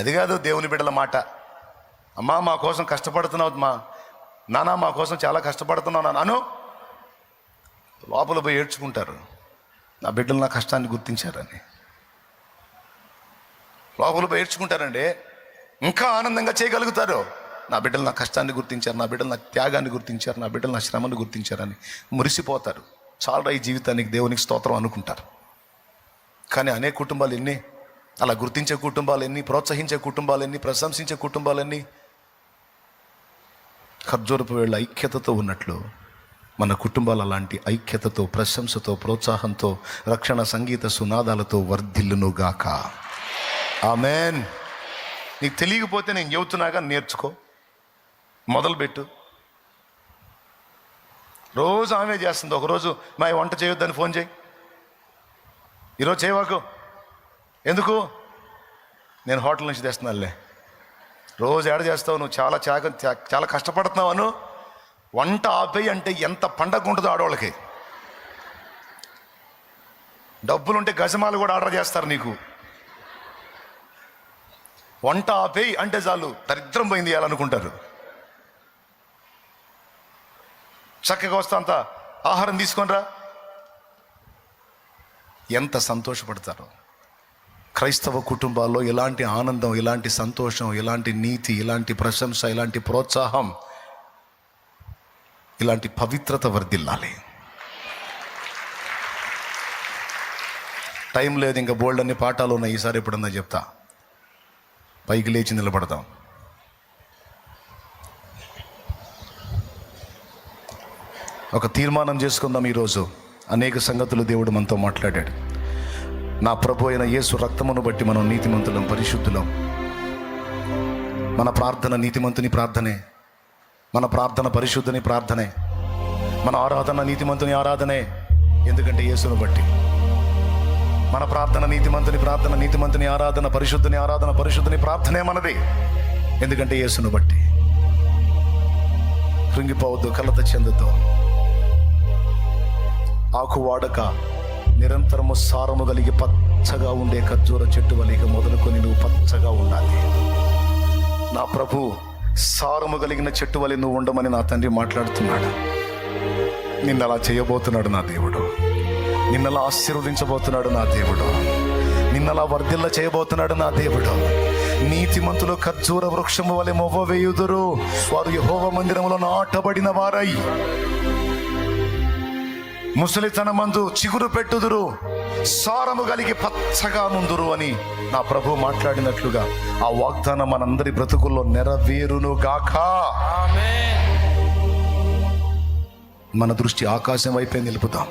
అది కాదు దేవుని బిడ్డల మాట. అమ్మా మా కోసం కష్టపడుతున్నావు మా నానా మా కోసం చాలా కష్టపడుతున్నావు నాను లోపల పోయి ఏడ్చుకుంటారు. నా బిడ్డలు నా కష్టాన్ని గుర్తించారని. లోపల పోయి ఏడ్చుకుంటారండి. ఇంకా ఆనందంగా చేయగలుగుతారు. నా బిడ్డలు నా కష్టాన్ని గుర్తించారు నా బిడ్డలు నా త్యాగాన్ని గుర్తించారు నా బిడ్డలు నా శ్రమను గుర్తించారని మురిసిపోతారు. చాలా ఈ జీవితానికి దేవునికి స్తోత్రం అనుకుంటారు. కానీ అనేక కుటుంబాలు ఎన్ని అలా గుర్తించే కుటుంబాలు ఎన్ని ప్రోత్సహించే కుటుంబాలు ప్రశంసించే కుటుంబాలు ఖర్జూరపు వేళ్ళ ఐక్యతతో ఉన్నట్లు మన కుటుంబాలు అలాంటి ఐక్యతతో ప్రశంసతో ప్రోత్సాహంతో రక్షణ సంగీత సునాదాలతో వర్ధిల్లునుగాక. ఆమెన్. నీకు తెలియకపోతే నేను చెబుతున్నాగా నేర్చుకో. మొదలుపెట్టు రోజు ఆమె చేస్తుంది. ఒకరోజు మా వంట చేయొద్దని ఫోన్ చేయి. ఈరోజు చేయవాకు. ఎందుకు? నేను హోటల్ నుంచి తెస్తున్నానులే. రోజు ఏడ చేస్తావు? నువ్వు చాలా చాక చాలా కష్టపడుతున్నావు అను. వంట ఆపేయి అంటే ఎంత పండగ ఉంటుందో ఆడవాళ్ళకి. డబ్బులుంటే గజమాలు కూడా ఆర్డర్ చేస్తారు నీకు. వంట ఆపేయి అంటే చాలు దరిద్రం పోయింది చేయాలనుకుంటారు చక్కగా వస్తా అంత. ఆహారం తీసుకొనిరా ఎంత సంతోషపడతారో. క్రైస్తవ కుటుంబాల్లో ఎలాంటి ఆనందం ఎలాంటి సంతోషం ఎలాంటి నీతి ఇలాంటి ప్రశంస ఇలాంటి ప్రోత్సాహం ఇలాంటి పవిత్రత వర్ధిల్లాలి. టైం లేదు ఇంకా బోల్డ్ అన్ని పాఠాలు ఉన్నాయి. ఈసారి ఎప్పుడన్నా చెప్తా. పైకి లేచి నిలబడదాం. ఒక తీర్మానం చేసుకుందాం ఈరోజు. అనేక సంగతులు దేవుడు మనతో మాట్లాడాడు. నా ప్రభు అయిన యేసు రక్తమును బట్టి మనం నీతిమంతులం పరిశుద్ధులం. మన ప్రార్థన నీతిమంతుని ప్రార్థనే. మన ప్రార్థన పరిశుద్ధుని ప్రార్థనే. మన ఆరాధన నీతిమంతుని ఆరాధనే. ఎందుకంటే యేసును బట్టి. మన ప్రార్థన నీతిమంతుని ప్రార్థన నీతిమంతుని ఆరాధన పరిశుద్ధుని ఆరాధన పరిశుద్ధుని ప్రార్థనే మనది. ఎందుకంటే యేసును బట్టి. కృంగిపోవద్దు కలత చెందుతో ఆకు వాడక నిరంతరము సారము కలిగి పచ్చగా ఉండే ఖర్జూర చెట్టు వలిక మొదలుకొని నువ్వు పచ్చగా ఉండాలి. నా ప్రభు సారము కలిగిన చెట్టు వలె నువ్వు ఉండమని నా తండ్రి మాట్లాడుతున్నాడు. నిన్న అలా చేయబోతున్నాడు నా దేవుడు. నిన్నలా ఆశీర్వదించబోతున్నాడు నా దేవుడు. నిన్నలా వర్ధిల్ల చేయబోతున్నాడు నా దేవుడు. నీతిమంతులు ఖర్జూర వృక్షము వలె మొవ్వ వేయుదురు. వారు యహోవ మందిరములో నాటబడిన వారై. ముసలితనమందు చిగురు పెట్టుదురు సారము కలిగి పచ్చగా నుందురు అని నా ప్రభు మాట్లాడినట్లుగా ఆ వాగ్దానం మనందరి బ్రతుకుల్లో నెరవేరును గాక. మన దృష్టి ఆకాశం వైపే నిలుపుదాం.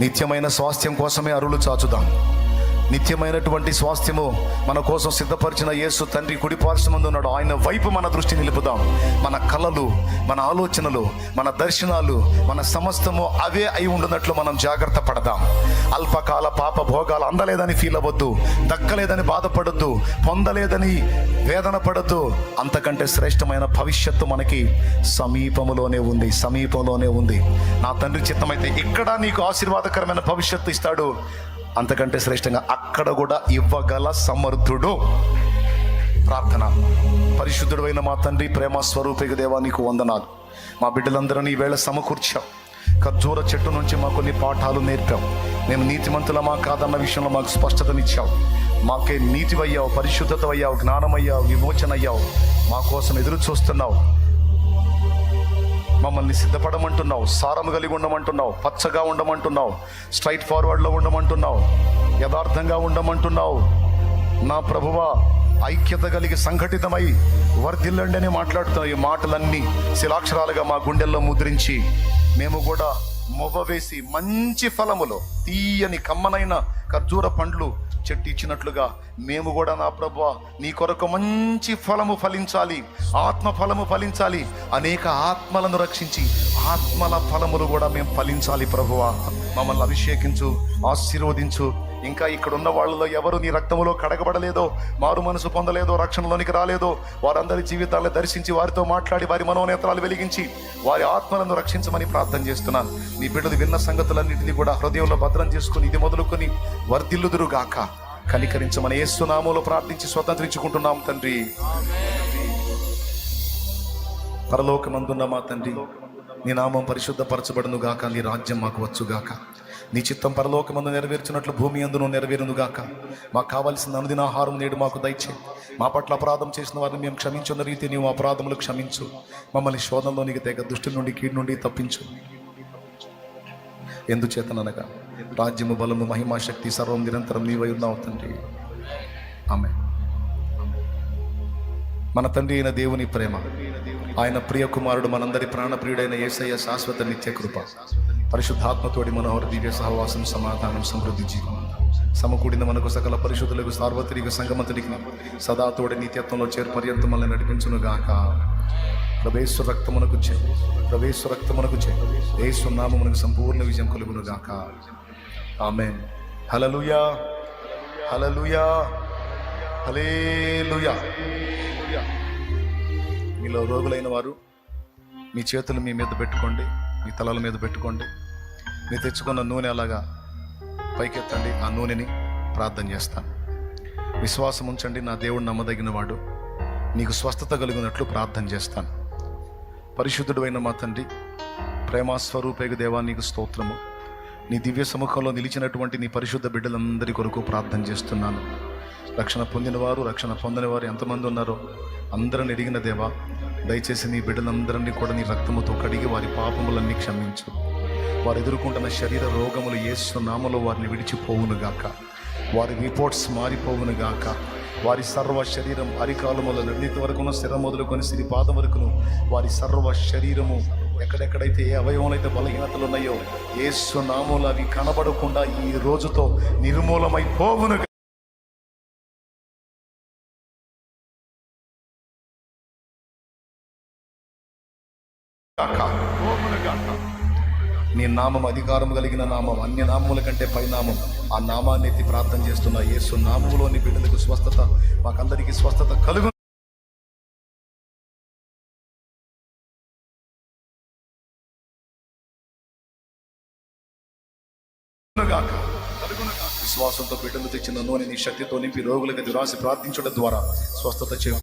నిత్యమైన స్వాస్థ్యం కోసమే అరులు చాచుదాం. నిత్యమైనటువంటి స్వాస్థ్యము మన కోసం సిద్ధపరిచిన యేసు తండ్రి కుడిపార్శ్వమందు ఉన్నాడు. ఆయన వైపు మన దృష్టి నిలుపుదాం. మన కళలు మన ఆలోచనలు మన దర్శనాలు మన సమస్తము అవే అయి ఉండున్నట్లు మనం జాగ్రత్త పడదాం. అల్పకాల పాప భోగాలు అందలేదని ఫీల్ అవ్వద్దు. దక్కలేదని బాధపడద్దు. పొందలేదని వేదన పడద్దు. అంతకంటే శ్రేష్టమైన భవిష్యత్తు మనకి సమీపములోనే ఉంది. సమీపంలోనే ఉంది. నా తండ్రి చిత్తమైతే ఇక్కడ నీకు ఆశీర్వాదకరమైన భవిష్యత్తు ఇస్తాడు. అంతకంటే శ్రేష్టంగా అక్కడ కూడా ఇవ్వగల సమర్థుడు. ప్రార్థన. పరిశుద్ధుడైన మా తండ్రి ప్రేమ స్వరూపిక దేవా నీకు వందనాలు. మా బిడ్డలందరినీ ఈవేళ సమకూర్చాం ఖర్జూర చెట్టు నుంచి మా కొన్ని పాఠాలు నేర్పాం మేము నీతిమంతులమా కాదన్న విషయంలో మాకు స్పష్టతనిచ్చావు. మాకే నీతివయ్యావు పరిశుద్ధత అయ్యావు జ్ఞానమయ్యావు విమోచన అయ్యావు మా కోసం ఎదురు చూస్తున్నావు మమ్మల్ని సిద్ధపడమంటున్నావు సారము కలిగి ఉండమంటున్నావు పచ్చగా ఉండమంటున్నావు స్ట్రైట్ ఫార్వర్డ్లో ఉండమంటున్నావు యథార్థంగా ఉండమంటున్నావు. నా ప్రభువా ఐక్యత కలిగి సంఘటితమై వర్ధిల్లండి అని మాట్లాడుతున్న ఈ మాటలన్నీ శిలాక్షరాలుగా మా గుండెల్లో ముద్రించి మేము కూడా మొవ్వ వేసి మంచి ఫలములో తీయని కమ్మనైన ఖర్జూర పండ్లు చెట్టు ఇచ్చినట్లుగా మేము కూడా నా ప్రభు నీ కొరకు మంచి ఫలము ఫలించాలి ఆత్మ ఫలము ఫలించాలి అనేక ఆత్మలను రక్షించి ఆత్మల ఫలములు కూడా మేము ఫలించాలి ప్రభువా. మమ్మల్ని అభిషేకించు ఆశీర్వదించు ఇంకా ఇక్కడ ఉన్న వాళ్ళలో ఎవరు నీ రక్తములో కడగబడలేదో మారు మనసు పొందలేదో రక్షణలోనికి రాలేదో వారందరి జీవితాలను దర్శించి వారితో మాట్లాడి వారి మనోనేత్రాలు వెలిగించి వారి ఆత్మలను రక్షించమని ప్రార్థన చేస్తున్నాను. నీ బిడ్డలు విన్న సంగతులన్నింటినీ కూడా హృదయంలో భద్రం చేసుకుని ఇది మొదలుకొని వర్ధిల్లుదురుగాక కనికరించమని ఏసునామంలో ప్రార్థించి స్వతంత్రించుకుంటున్నాం తండ్రి. పరలోకమందున్న మా తండ్రి నీ నామం పరిశుద్ధపరచబడును గాక నీ రాజ్యం మాకు వచ్చుగాక. నీ చిత్తం పరలోకమందు నెరవేర్చినట్లు భూమి అందును నెరవేరును గాక మాకు కావలసిన అనుదిన ఆహారం నేడు మాకు దయచే. మా పట్ల అపరాధం చేసిన వారిని మేము క్షమించున్న రీతి నీవు అపరాధములు క్షమించు. మమ్మల్ని శోధంలోనికి తెగ దుష్టి నుండి కీడు నుండి తప్పించు. ఎందుచేతననగా రాజ్యము బలము మహిమా శక్తి సర్వం నిరంతరం నీవై ఉన్నావు తండ్రి. ఆమె మన తండ్రి అయిన దేవుని ప్రేమ. ఆయన ప్రియ కుమారుడు మనందరి ప్రాణప్రియుడైన యేసయ్య శాశ్వత నిత్య కృప. పరిశుద్ధాత్మతోడి మనోహర దివ్య సహవాసం సమాధానం సమృద్ధి జీవం. సమకూడిన మనకు సకల పరిశుద్ధులకు సార్వత్రిక సంగమతుడికి సదాతోడి నిత్యత్వంలో చేరుపర్యంత మనల్ని నడిపించును గాక. ప్రవేశ్వర రక్తమునకు చే ప్రవేశ్వర రక్తమునకు చే ఏసు నామమునకు సంపూర్ణ విజయం కలుగును గాక. ఆమె హలలుయా హలలుయా హలేలుయా మీలో రోగులైన వారు మీ చేతులు మీ మీద పెట్టుకోండి మీ తలల మీద పెట్టుకోండి. మీరు తెచ్చుకున్న నూనె అలాగా పైకెత్తండి ఆ నూనెని ప్రార్థన చేస్తాను. విశ్వాసం ఉంచండి నా దేవుడు నమ్మదగిన వాడు నీకు స్వస్థత కలిగినట్లు ప్రార్థన చేస్తాను. పరిశుద్ధుడు అయిన మా తండ్రి ప్రేమాస్వరూపేగ దేవా నీకు స్తోత్రము. నీ దివ్య సముఖంలో నిలిచినటువంటి నీ పరిశుద్ధ బిడ్డలందరి కొరకు ప్రార్థన చేస్తున్నాను. రక్షణ పొందినవారు రక్షణ పొందని వారు ఎంతమంది ఉన్నారో అందరిని ఎరిగిన దేవా దయచేసి నీ బిడ్డలందరినీ కూడా నీ రక్తముతో కడిగి వారి పాపములన్నీ క్షమించు. వారు ఎదుర్కొంటున్న శరీర రోగములు యేసు వారిని విడిచిపోవునుగాక. వారి రిపోర్ట్స్ మారిపోవునుగాక. వారి సర్వ శరీరం అరికాలముల నిర్ణీత వరకును స్థిర మొదలుకొని సిరి పాదం వరకును వారి సర్వ శరీరము ఎక్కడెక్కడైతే ఏ అవయవములైతే బలహీనతలు ఉన్నాయో యేసు అవి కనబడకుండా ఈ రోజుతో నిర్మూలమైపోవునుగా నీ నామం అధికారం కలిగిన నామం అన్య నామముల కంటే పైనామం ఆ నామాన్ని ఎత్తి ప్రార్థన చేస్తున్న యేసు నామములోని బిడ్డలకు స్వస్థత మాకందరికీ స్వస్థత కలుగు విశ్వాసంతో బిడ్డలు తెచ్చిన నూనె నీ శక్తితో నింపి రోగులకు దురాశ ప్రార్థించడం ద్వారా స్వస్థత చేయ